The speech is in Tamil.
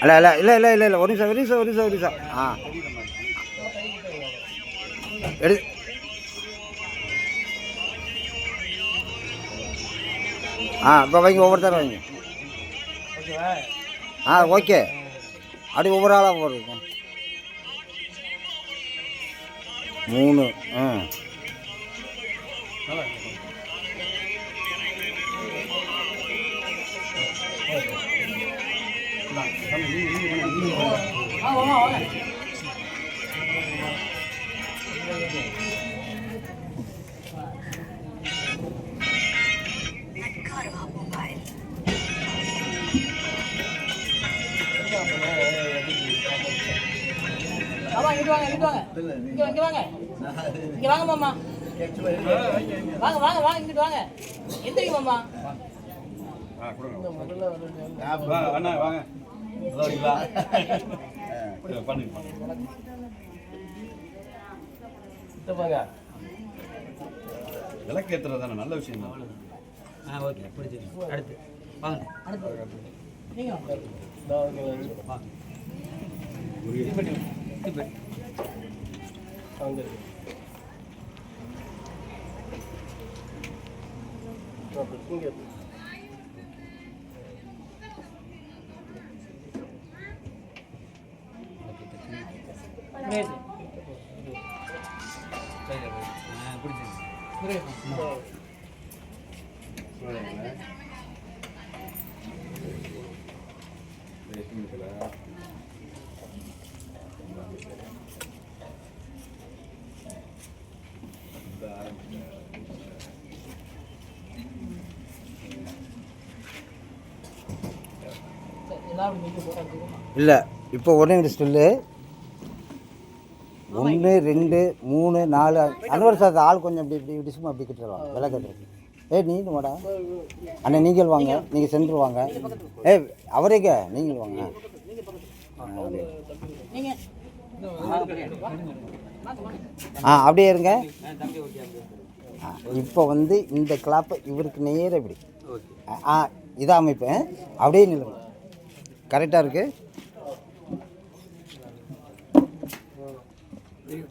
அல்ல இல்லை இல்லை இல்லை இல்லை இல்லை ஒரு நிமிஷம் ஒரு நிமிஷம் ஒரு நிமிஷம் ஒரு நிமிஷம். ஆ. எடு. ஆ இப்போ வைங்க ஒவ்வொருத்தரும் வைங்க. ஆ ஓகே. அப்படி ஒவ்வொரு ஆளாக போடுங்க. மூணு ஆ. இங்க இங்க வாங்க இங்க வாங்க மாமா வாங்க வாங்க வாங்க இங்கிட்டு வாங்க. எந்திரிங்க மாமா அண்ணா வாங்க பண்ணுங்க தானே நல்ல விஷயம் தான் ஆ ஓகே பிடிச்சிருக்கு அடுத்து வாங்க நீங்க வாங்க. இப்போ இல்லை இப்போ ஒன்று ரெண்டு ஸ்டில்லு ஒன்று ரெண்டு மூணு நாலு அன்வர் சார் ஆள் கொஞ்சம் இப்படி இப்படி இப்படி சும்மா அப்படி கிட்டுருவாங்க விளக்கத்துக்கு ஏய் நீங்க வாடா. அண்ணன் நீங்கள் வாங்க. நீங்கள் சென்று வாங்க. ஏய் அவரேங்க நீங்கள் வாங்க. ஆ, அப்படியே. இருங்க. ஆ, இப்போ வந்து இந்த கிளாப்பை இவருக்கு நேர இப்படி. ஆ, ஆ இதான் அமைப்பு. ஆ? அப்படியே நில்லுங்க. கரெக்டாக இருக்குது Deus.